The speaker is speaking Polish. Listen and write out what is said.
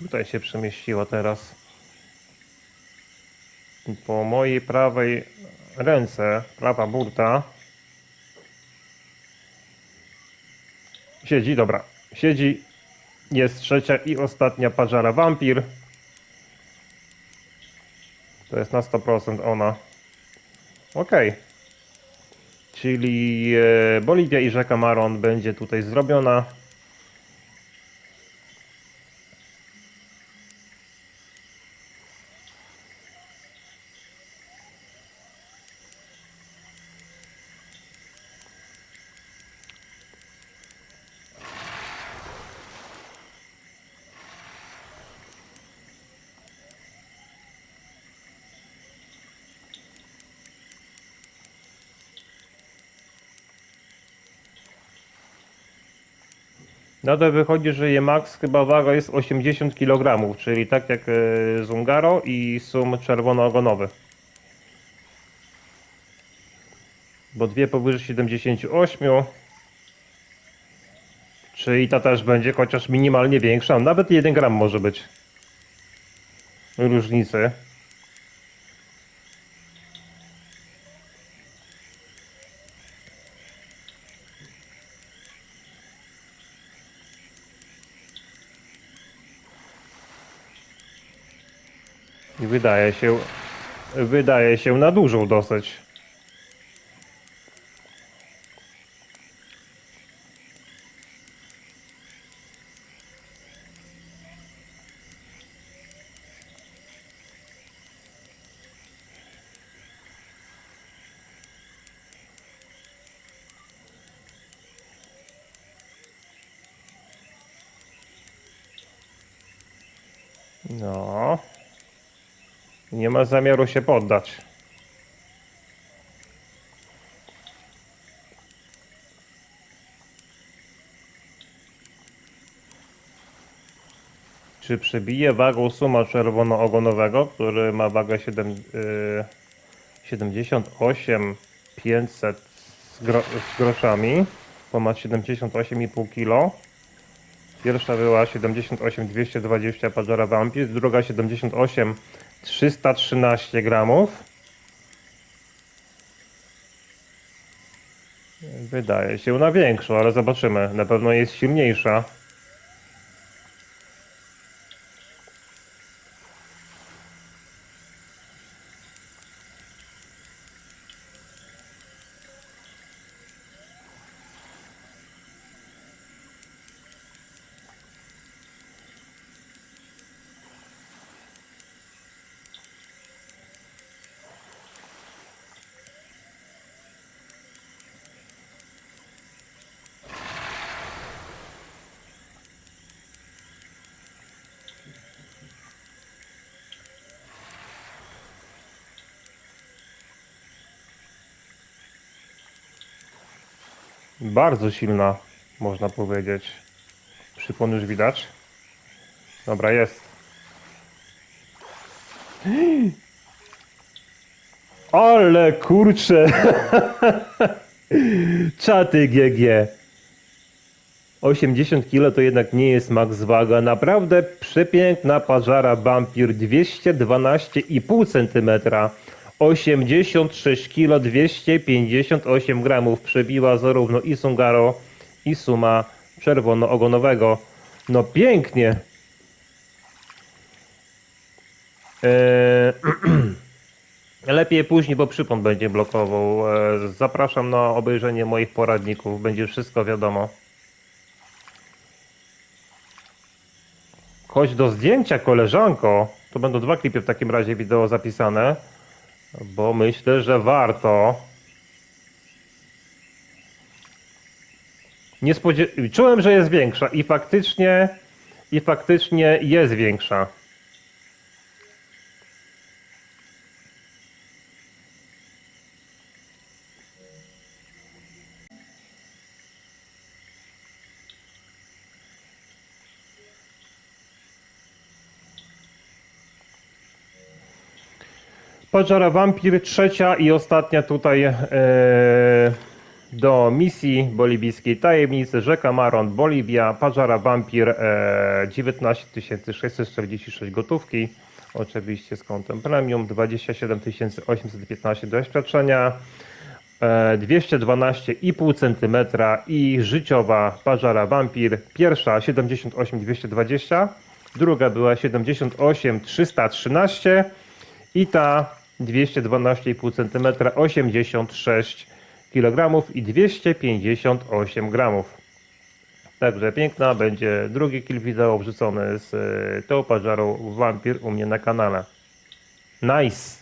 Tutaj się przemieściła teraz. Po mojej prawej ręce, prawa burta. Siedzi, dobra. Siedzi. Jest trzecia i ostatnia pażara wampir. To jest na 100% ona. Okej. Czyli e, Boliwia i rzeka Maron będzie tutaj zrobiona. Nadal wychodzi, że je max chyba waga jest 80 kg, czyli tak jak e, Zungaro i sum czerwono-ogonowy. Bo dwie powyżej 78. Czyli ta też będzie chociaż minimalnie większa, nawet 1 gram może być. Różnicy. I wydaje się, wydaje się na dużą dosyć. No. Nie ma zamiaru się poddać. Czy przebije wagą suma czerwono-ogonowego, który ma wagę 7, y, 78 500 z, gro, z groszami, ma 78,5 kg. Pierwsza była 78 220 Pajora Vampir, druga 78 313 gramów. Wydaje się na większą, ale zobaczymy. Na pewno jest silniejsza. Bardzo silna, można powiedzieć. Przypon już widać. Dobra, jest. Ale kurcze! Czaty GG. 80 kg to jednak nie jest max waga. Naprawdę przepiękna pażara Vampir 212,5 cm. 86 kg 258 gramów przebiła zarówno i Sungaro i Suma czerwono-ogonowego. No pięknie. Eee, Lepiej później, bo przypon będzie blokował. Eee, Zapraszam na obejrzenie moich poradników. Będzie wszystko wiadomo. Chodź do zdjęcia, koleżanko. To będą dwa klipy w takim razie wideo zapisane. Bo myślę, że warto. Czułem, że jest większa i faktycznie, i faktycznie jest większa. Pajara Vampir, trzecia i ostatnia tutaj e, do misji bolibijskiej Tajemnicy Rzeka Maron, Boliwia, Pażara Wampir e, 19 646 gotówki, oczywiście z kontem premium, 27 815 doświadczenia, e, 212,5 cm i życiowa Pażara Wampir, pierwsza 78 220, druga była 78 313 i ta 212,5 cm 86 kg i 258 gramów. Także piękna będzie drugi kill wideo wrzucony z e, tą pażarą Wampir u mnie na kanale. Nice!